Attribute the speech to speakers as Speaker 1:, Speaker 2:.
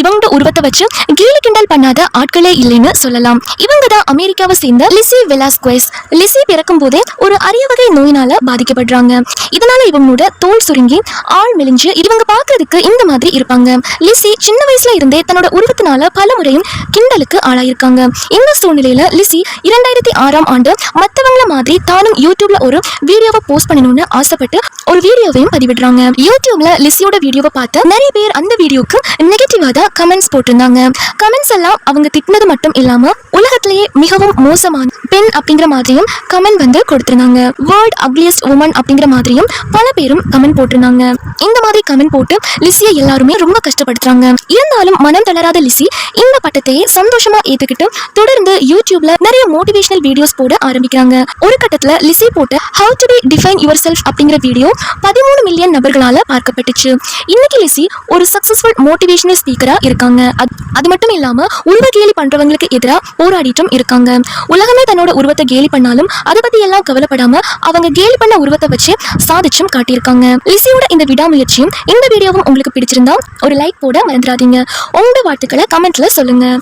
Speaker 1: இவங்களோட உருவத்தை வச்சு கேலி கிண்டல் பண்ணாத ஆட்களே இல்லைன்னு சொல்லலாம். இவங்க தான் அமெரிக்காவை சேர்ந்த லிசி வெலாஸ்குவேஸ். லிசி பிறக்கும் போதே ஒரு அரிய வகை நோயினால பாதிக்கப்படுறாங்க. இதனால இவங்களோட தோல் சுருங்கி ஆள் மெலிஞ்சு இவங்க பாக்குறதுக்கு இந்த மாதிரி இருப்பாங்க. லிசி சின்ன வயசுல இருந்தே தன்னோட உருவத்தினால பல முறையும் கிண்டலுக்கு ஆளாயிருக்காங்க. இந்த சூழ்நிலையில லிசி இரண்டாயிரத்தி ஆறாம் ஆண்டு மத்தவங்கள மாதிரி தானும் யூடியூப்ல ஒரு வீடியோவை போஸ்ட் பண்ணணும்னு ஆசைப்பட்டு ஒரு வீடியோவையும் பதிவிடுறாங்க. யூடியூப்ல லிசியோட வீடியோவை பார்த்து நிறைய பேர் அந்த வீடியோக்கு நெகட்டிவா தான் கமெண்ட்ஸ் போட்டிருந்தாங்க. கமெண்ட்ஸ் எல்லாம் அவங்க திட்டினது மட்டும் இல்லாம உலகத்திலேயே மிகவும் மோசமான பெண் அப்படிங்கிற மாதிரியும் கமெண்ட் வந்து கொடுத்திருந்தாங்க. வேர்ல்ட் அக்லியஸ்ட் உமன் அப்படிங்கிற மாதிரியும் பல பேரும் கமெண்ட் போட்டிருந்தாங்க. இந்த மாதிரி கமெண்ட் போட்டு லிசியை எல்லாருமே ரொம்ப கஷ்டப்படுத்துறாங்க. இருந்தாலும் மனம் தளராத லிசி இந்த பட்டத்தையே சந்தோஷமா ஏத்துக்கிட்டு தொடர்ந்து யூடியூப்ல நிறைய மோட்டிவேஷனல் வீடியோஸ் போட ஆரம்பிக்கிறாங்க. ஒரு கட்டத்துல லிசி போட்ட how to be define yourself அப்படிங்கிற வீடியோ பதிமூணு மில்லியன் நபர்களால பார்க்கப்பட்டுச்சு. இன்னைக்கு லிசி ஒரு சக்சஸ்ஃபுல் மோட்டிவேஷனல் ஸ்பீக்கரா இருக்காங்க. அது- அது மட்டும் இல்லாம உருவ கேலி பண்றவங்களுக்கு எதிராக போராடிட்டும் இருக்காங்க. உலகமே தன்னோட உருவத்தை கேலி பண்ணாலும் அதை பத்தி எல்லாம் கவலைப்படாம அவங்க கேலி பண்ண உருவத்தை வச்சு சாதிச்சும் காட்டியிருக்காங்க. லிசியோட இந்த விடாமுயற்சியும் இந்த வீடியோவும் உங்களுக்கு பிடிச்சிருந்தா ஒரு லைக் போட மறந்துடாதீங்க. உங்களோட வாழ்த்துக்களை கமெண்ட்ல சொல்லுங்க.